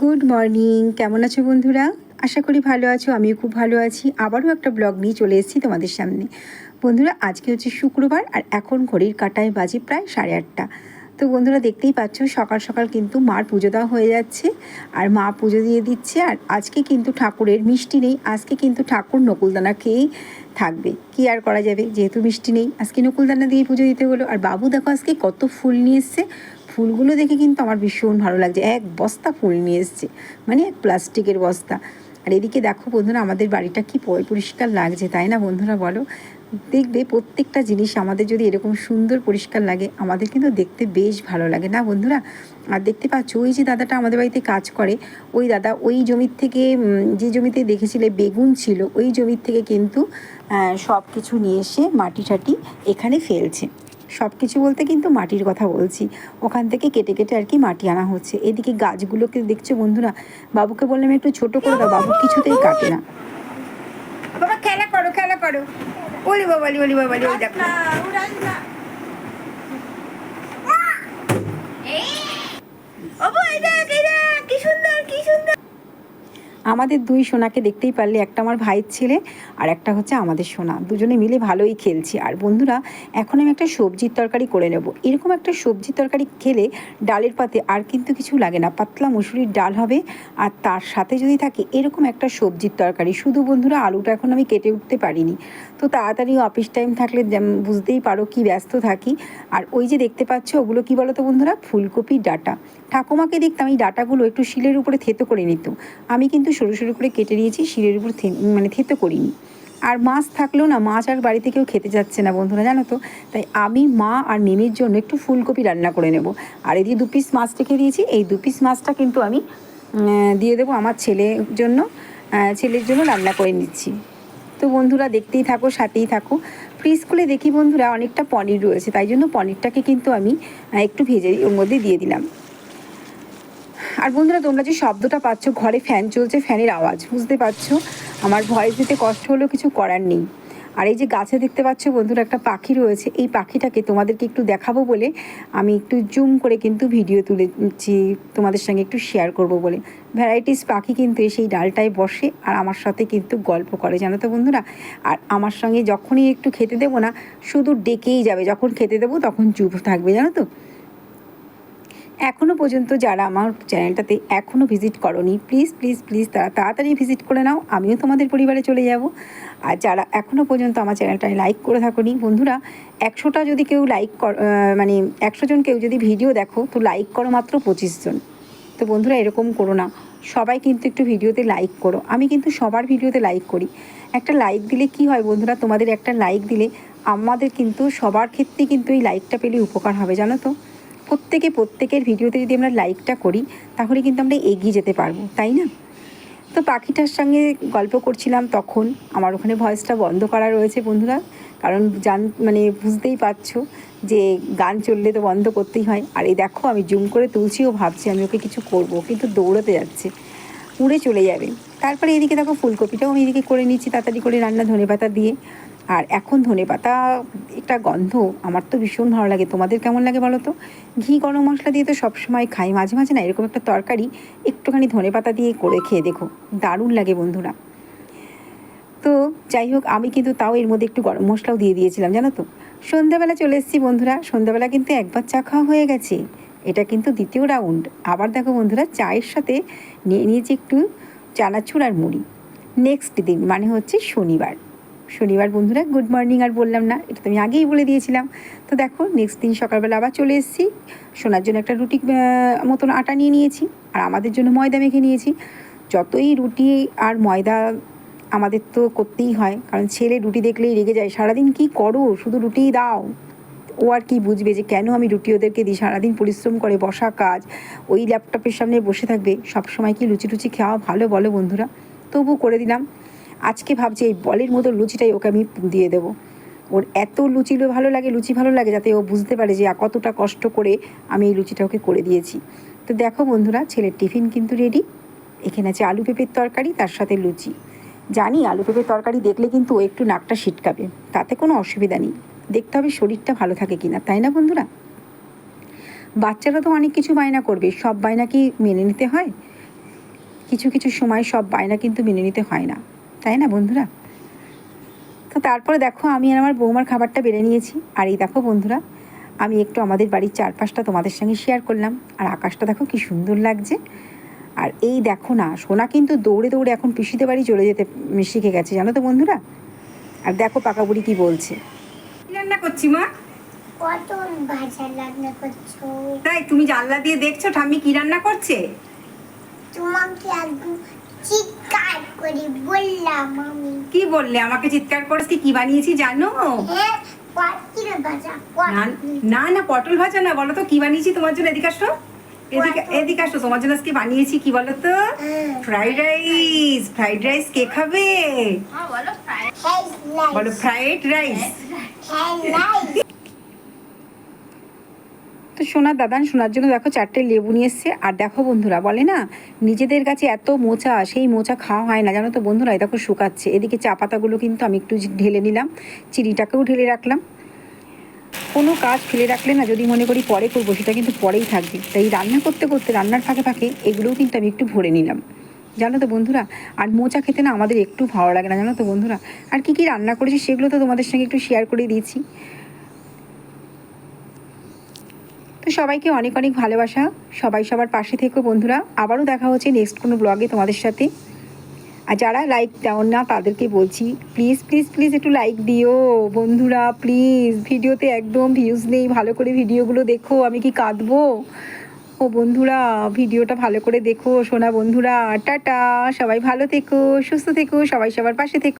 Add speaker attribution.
Speaker 1: Good morning কেমন আছো বন্ধুরা? আশা করি ভালো আছো, আমিও খুব ভালো আছি। আবারও একটা ব্লগ নিয়ে চলে এসেছি তোমাদের সামনে। বন্ধুরা, আজকে হচ্ছে শুক্রবার আর এখন ঘড়ির কাটায় বাজে প্রায় সাড়ে আটটা। তো বন্ধুরা, দেখতেই পাচ্ছ, সকাল সকাল কিন্তু মার পুজো দেওয়া হয়ে যাচ্ছে আর মা পুজো দিয়ে দিচ্ছে আর আজকে কিন্তু ঠাকুরের মিষ্টি নেই। আজকে কিন্তু ঠাকুর নকুলদানা খেয়েই থাকবে। কি আর করা যাবে? যেহেতু মিষ্টি নেই, আজকে নকুলদানা দিয়ে পুজো দিতে হলো। আর বাবু দেখো আজকে কত ফুল নিয়ে এসছে। ফুলগুলো দেখে কিন্তু আমার ভীষণ ভালো লাগছে। এক বস্তা ফুল নিয়ে এসছে মানে এক প্লাস্টিকের বস্তা। আর এদিকে দেখো বন্ধুরা, আমাদের বাড়িটা কি পরিষ্কার লাগছে, তাই না বন্ধুরা বলো? দেখবে প্রত্যেকটা জিনিস আমাদের যদি এরকম সুন্দর পরিষ্কার লাগে, আমাদের কিন্তু দেখতে বেশ ভালো লাগে, না বন্ধুরা? আর দেখতে পাচ্ছ, ওই যে দাদাটা আমাদের বাড়িতে কাজ করে, ওই দাদা ওই জমির থেকে যে জমিতে দেখেছিলে বেগুন ছিল, ওই জমির থেকে কিন্তু সব কিছু নিয়ে এসে মাটি টাটি এখানে ফেলছে। সব কিছু বলতে কিন্তু মাটির কথা বলছি। ওখান থেকে কেটে কেটে আর কি মাটি আনা হচ্ছে। এদিকে গাছগুলোকে দেখছ বন্ধুরা? বাবুকে বললাম একটু ছোট করে দাও বাবু কিছুতেই কাটে না। বাবা খেলা করো খেলা করো। ওলি বাবালি ওলি বাবালি ওই দেখো। ওবো, এই! দেখ, এই দেখ, কি সুন্দর কি সুন্দর আমাদের দুই সোনাকে দেখতেই পারলে, একটা আমার ভাইয়ের ছেলে আর একটা হচ্ছে আমাদের সোনা। দুজনে মিলে ভালোই খেলছি। আর বন্ধুরা, এখন আমি একটা সবজির তরকারি করে নেব। এরকম একটা সবজির তরকারি খেলে ডালের পাতে আর কিন্তু কিছু লাগে না। পাতলা মুসুরির ডাল হবে আর তার সাথে যদি থাকে এরকম একটা সবজির তরকারি। শুধু বন্ধুরা, আলুটা এখন আমি কেটে উঠতে পারিনি। তো তাড়াতাড়ি অফিস টাইম থাকলে বুঝতেই পারো কি ব্যস্ত থাকি। আর ওই যে দেখতে পাচ্ছ, ওগুলো কি বলো তো বন্ধুরা? ফুলকপির ডাটা। ঠাকুমাকে দেখতাম এই ডাটাগুলো একটু শিলের উপরে থেতো করে নিত। আমি কিন্তু সরু সরু করে কেটে নিয়েছি শিলের উপর মানে থেতো করিনি। আর মাছ থাকলেও না, মাছ আর বাড়িতে কেউ খেতে যাচ্ছে না বন্ধুরা, জানো তো? তাই আমি, মা আর মিমির জন্য একটু ফুলকপি রান্না করে নেব। আর এদিকে দু পিস মাছ রেখে দিয়েছি। এই দু পিস মাছটা কিন্তু আমি দিয়ে দেবো আমার ছেলের জন্য ছেলের জন্য রান্না করে নিচ্ছি। তো বন্ধুরা, দেখতেই থাকো, সাথেই থাকো। ফ্রি স্কুলে দেখি বন্ধুরা, অনেকটা পনির রয়েছে। তাই জন্য পনিরটাকে কিন্তু আমি একটু ভেজে ওর মধ্যে দিয়ে দিলাম। আর বন্ধুরা, তোমরা যে শব্দটা পাচ্ছ, ঘরে ফ্যান চলছে, ফ্যানের আওয়াজ, বুঝতে পারছ? আমার ভয়েস দিতে কষ্ট হলেও কিছু করার নেই। আর এই যে গাছে দেখতে পাচ্ছ বন্ধুরা, একটা পাখি রয়েছে। এই পাখিটাকে তোমাদেরকে একটু দেখাবো বলে আমি একটু জুম করে কিন্তু ভিডিও তুলেছি, তোমাদের সঙ্গে একটু শেয়ার করব বলে। ভ্যারাইটিস পাখি কিন্তু এসে এই ডালটায় বসে আর আমার সাথে কিন্তু গল্প করে, জানো তো বন্ধুরা? আর আমার সঙ্গে যখনই একটু খেতে দেবো না, শুধু ডেকেই যাবে। যখন খেতে দেবো, তখন চুপ থাকবে, জানো তো? এখনও পর্যন্ত যারা আমার চ্যানেলটাতে এখনও ভিজিট করনি প্লিজ প্লিজ প্লিজ তারা তাড়াতাড়ি ভিজিট করে নাও, আমিও তোমাদের পরিবারে চলে যাব। আর যারা এখনও পর্যন্ত আমার চ্যানেলটায় লাইক করে থাকোনি, বন্ধুরা, একশোটা যদি কেউ লাইক কর মানে একশো জন কেউ যদি ভিডিও দেখো, তো লাইক করো মাত্র পঁচিশ জন। তো বন্ধুরা, এরকম করো না। সবাই কিন্তু একটু ভিডিওতে লাইক করো। আমি কিন্তু সবার ভিডিওতে লাইক করি। একটা লাইক দিলে কি হয় বন্ধুরা, তোমাদের একটা লাইক দিলে আমাদের কিন্তু সবার ক্ষেত্রে কিন্তু এই লাইকটা পেলে উপকার হবে, জানো তো? প্রত্যেকে, প্রত্যেকের ভিডিওতে যদি আমরা লাইকটা করি, তাহলে কিন্তু আমরা এগিয়ে যেতে পারব, তাই না? তো পাখিটার সঙ্গে গল্প করছিলাম তখন, আমার ওখানে ভয়েসটা বন্ধ করা রয়েছে বন্ধুরা, কারণ জান মানে বুঝতেই পারছ যে গান চললে তো বন্ধ করতেই হয়। আর এই দেখো, আমি জুম করে তুলছি, ও ভাবছি আমি ওকে কিছু করব কিন্তু দৌড়াতে যাচ্ছে, উড়ে চলে যাবে। তারপরে এদিকে দেখো ফুলকপিটাও আমি এদিকে করে নিচ্ছি, তাড়াতাড়ি করে রান্না ধনে পাতা দিয়ে। আর এখন ধনে পাতা একটা গন্ধ, আমার তো ভীষণ ভালো লাগে। তোমাদের কেমন লাগে বলো তো? ঘি, গরম মশলা দিয়ে তো সবসময় খাই, মাঝে মাঝে না এরকম একটা তরকারি একটুখানি ধনে পাতা দিয়ে করে খেয়ে দেখো, দারুণ লাগে বন্ধুরা। তো যাই হোক, আমি কিন্তু তাও এর মধ্যে একটু গরম মশলাও দিয়ে দিয়েছিলাম, জানো তো? সন্ধ্যাবেলা চলে এসেছি বন্ধুরা, সন্ধ্যাবেলা কিন্তু একবার চা খাওয়া হয়ে গেছে। এটা কিন্তু দ্বিতীয় রাউন্ড। আবার দেখো বন্ধুরা, চায়ের সাথে নিয়ে নিয়েছি একটু চানাচুর আর মুড়ি। নেক্সট দিন মানে হচ্ছে শনিবার। শনিবার বন্ধুরা গুড মর্নিং আর বললাম না, এটা তো আমি আগেই বলে দিয়েছিলাম। তো দেখো নেক্সট দিন সকালবেলা আবার চলে এসেছি। শোনার জন্য একটা রুটি মতন আটা নিয়ে নিয়েছি, আর আমাদের জন্য ময়দা মেখে নিয়েছি। যতই রুটি আর ময়দা আমাদের তো করতেই হয়, কারণ ছেলে রুটি দেখলেই রেগে যায়, সারাদিন কি করো, শুধু রুটিই দাও। ও আর কি বুঝবে যে কেন আমি রুটি ওদেরকে দিই, সারাদিন পরিশ্রম করে, বসা কাজ, ওই ল্যাপটপের সামনে বসে থাকবে। সব সময় কি লুচি টুচি খাওয়া ভালো বলো বন্ধুরা? তবু করে দিলাম। আজকে ভাবছি এই বলের মতো লুচিটাই ওকে আমি দিয়ে দেবো। ওর এত লুচি ভালো লাগে, লুচি ভালো লাগে, যাতে ও বুঝতে পারে যে কতটা কষ্ট করে আমি এই লুচিটা ওকে করে দিয়েছি। তো দেখো বন্ধুরা, ছেলের টিফিন কিন্তু রেডি এখানে আছে আলু পেঁপের তরকারি, তার সাথে লুচি। জানি আলু পেঁপের তরকারি দেখলে কিন্তু ও একটু নাকটা সিটকাবে তাতে কোনো অসুবিধা নেই। দেখতে হবে শরীরটা ভালো থাকে কিনা, তাই না বন্ধুরা? বাচ্চারা তো অনেক কিছু বায়না করবে, সব বায়না কি মেনে নিতে হয়? কিছু কিছু সময় সব বায়না কিন্তু মেনে নিতে হয় না। তাই না বন্ধুরা? তো তারপরে দেখো আমি আর আমার বৌমার খাবারটা বেড়ে নিয়েছি। আর এই দেখো বন্ধুরা আমি একটু আমাদের বাড়ির চারপাশটা তোমাদের সঙ্গে শেয়ার করলাম। আর আকাশটা দেখো কি সুন্দর লাগছে। আর এই দেখো না সোনা কিন্তু দৌড়ে দৌড়ে এখন পিসিতে বাড়ি চলে যেতে শিখে গেছে জানো তো বন্ধুরা? আর দেখো পাকা বুড়ি কি বলছে। কি রান্না করছি মা?
Speaker 2: পটল ভাজা রান্না করছ?
Speaker 1: তাই তুমি জানলা দিয়ে দেখছ ঠাম্মি কি রান্না করছে?
Speaker 2: তোমাকে একদম করে বললাম আমি
Speaker 1: কি বললে? আমাকে চিৎকার করছি কি? বানিয়েছি জানো?
Speaker 2: হ্যাঁ পটল ভাজা
Speaker 1: না না না পটল ভাজা না বলো তো কি বানিয়েছি তোমার জন্য? এদিকে আসো। এদিকে। এদিকে আসো তোমার জন্য আজকে বানিয়েছি কি বলো তো?
Speaker 2: হ্যাঁ।
Speaker 1: Fried rice. ফ্রাইড রাইস কে খাবে? বলো ফ্রাইড রাইস। তো সোনার দাদান শোনার জন্য দেখো চারটে লেবু নিয়ে এসছে। আর দেখো বন্ধুরা, বলে না, নিজেদের কাছে এত মোচা, সেই মোচা খাওয়া হয় না। জানো তো বন্ধুরা দেখো শুকাচ্ছে। এদিকে চা পাতাগুলো কিন্তু আমি একটু ঢেলে নিলাম, চিনিটাকেও ঢেলে রাখলাম। কোনো কাজ ফেলে রাখলে না, যদি মনে করি পরে করব, সেটা কিন্তু পরেই থাকবে। তাই রান্না করতে করতে, রান্নার ফাঁকে ফাঁকে এগুলোও কিন্তু আমি একটু ভরে নিলাম। জানো তো বন্ধুরা, আর মোচা খেতে না আমাদের একটু ভালো লাগে না, জানো তো বন্ধুরা। আর কি কি রান্না করেছি সেগুলো তো তোমাদের সঙ্গে একটু শেয়ার করে দিয়েছি। তো সবাইকে অনেক অনেক ভালোবাসা। সবাই সবার পাশে থেকো বন্ধুরা। আবারও দেখা হচ্ছে নেক্সট কোনো ব্লগে তোমাদের সাথে। আর যারা লাইক দাও না, তাদেরকে বলছি প্লিজ প্লিজ প্লিজ একটু লাইক দিও। বন্ধুরা প্লিজ ভিডিওতে একদম ভিউজ নেই। ভালো করে ভিডিওগুলো দেখো, আমি কি কাঁদবো? ও বন্ধুরা, ভিডিওটা ভালো করে দেখো, সোনা বন্ধুরা। টাটা, সবাই ভালো থেকো, সুস্থ থেকো, সবাই সবার পাশে থেকো।